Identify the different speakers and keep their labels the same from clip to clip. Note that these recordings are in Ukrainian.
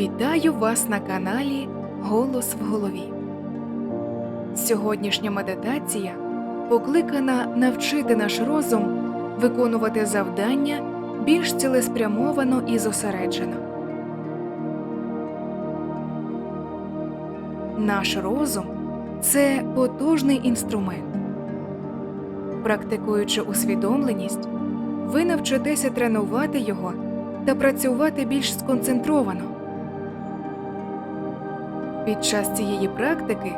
Speaker 1: Вітаю вас на каналі Голос в голові. Сьогоднішня медитація покликана навчити наш розум виконувати завдання більш цілеспрямовано і зосереджено. Наш розум це потужний інструмент. Практикуючи усвідомленість, ви навчитеся тренувати його та працювати більш сконцентровано. Під час цієї практики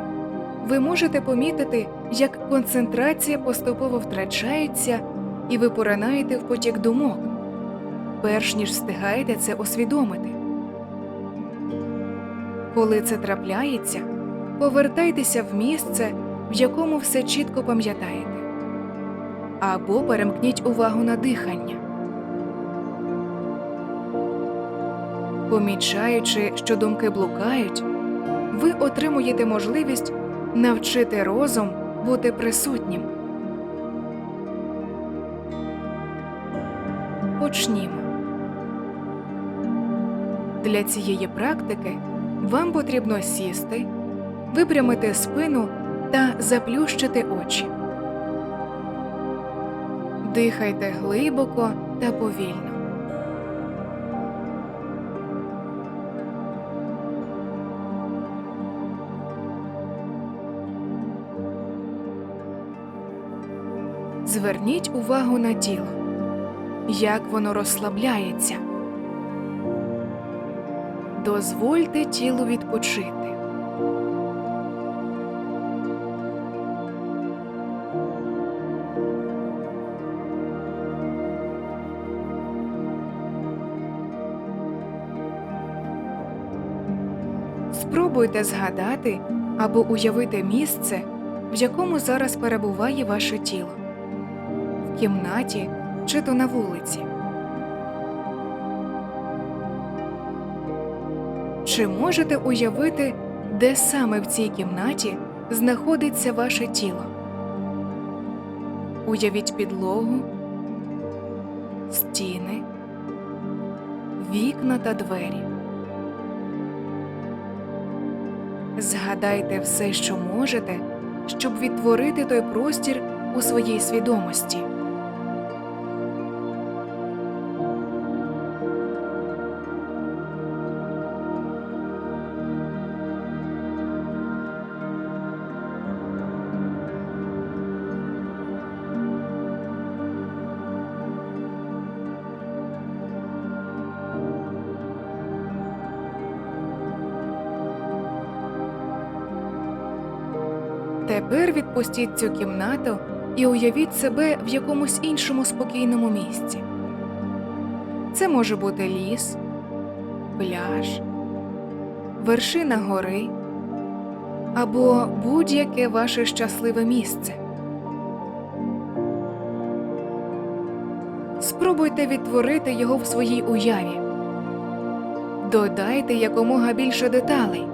Speaker 1: ви можете помітити, як концентрація поступово втрачається і ви поринаєте в потік думок, перш ніж встигаєте це усвідомити. Коли це трапляється, повертайтеся в місце, в якому все чітко пам'ятаєте, або перемкніть увагу на дихання. Помічаючи, що думки блукають, ви отримуєте можливість навчити розум бути присутнім. Почнімо. Для цієї практики вам потрібно сісти, випрямити спину та заплющити очі. Дихайте глибоко та повільно. Зверніть увагу на тіло, як воно розслабляється. Дозвольте тілу відпочити. Спробуйте згадати або уявити місце, в якому зараз перебуває ваше тіло кімнаті чи то на вулиці. Чи можете уявити, де саме в цій кімнаті знаходиться ваше тіло? Уявіть підлогу, стіни, вікна та двері. Згадайте все, що можете, щоб відтворити той простір у своїй свідомості. Тепер відпустіть цю кімнату і уявіть себе в якомусь іншому спокійному місці. Це може бути ліс, пляж, вершина гори або будь-яке ваше щасливе місце. Спробуйте відтворити його в своїй уяві. Додайте якомога більше деталей.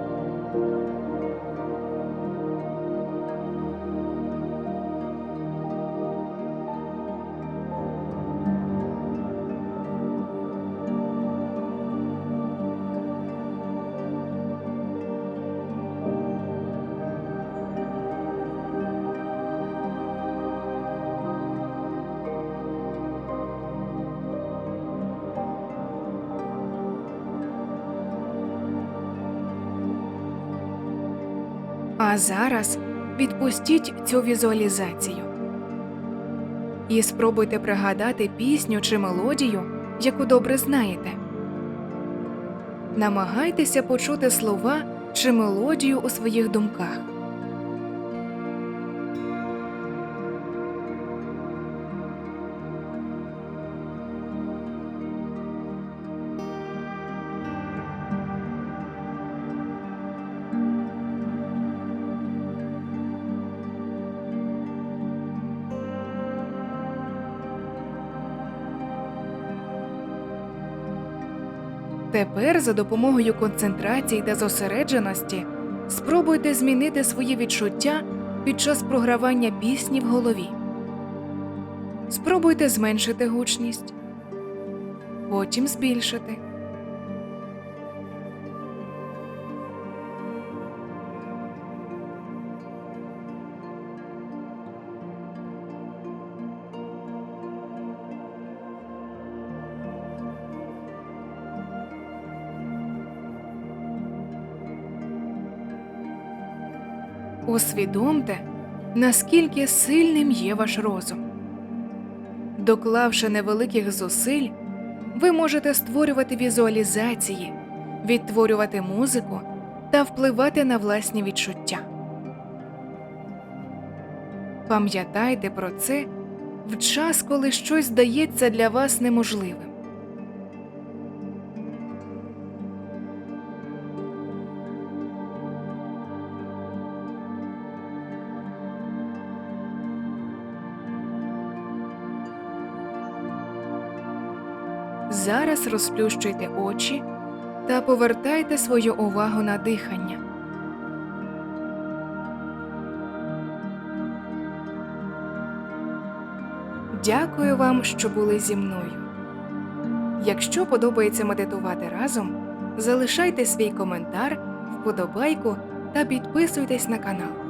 Speaker 1: А зараз відпустіть цю візуалізацію і спробуйте пригадати пісню чи мелодію, яку добре знаєте. Намагайтеся почути слова чи мелодію у своїх думках. Тепер за допомогою концентрації та зосередженості спробуйте змінити свої відчуття під час програвання пісні в голові. Спробуйте зменшити гучність, потім збільшити. Усвідомте, наскільки сильним є ваш розум. Доклавши невеликих зусиль, ви можете створювати візуалізації, відтворювати музику та впливати на власні відчуття. Пам'ятайте про це в час, коли щось здається для вас неможливим. Зараз розплющуйте очі та повертайте свою увагу на дихання. Дякую вам, що були зі мною. Якщо подобається медитувати разом, залишайте свій коментар, вподобайку та підписуйтесь на канал.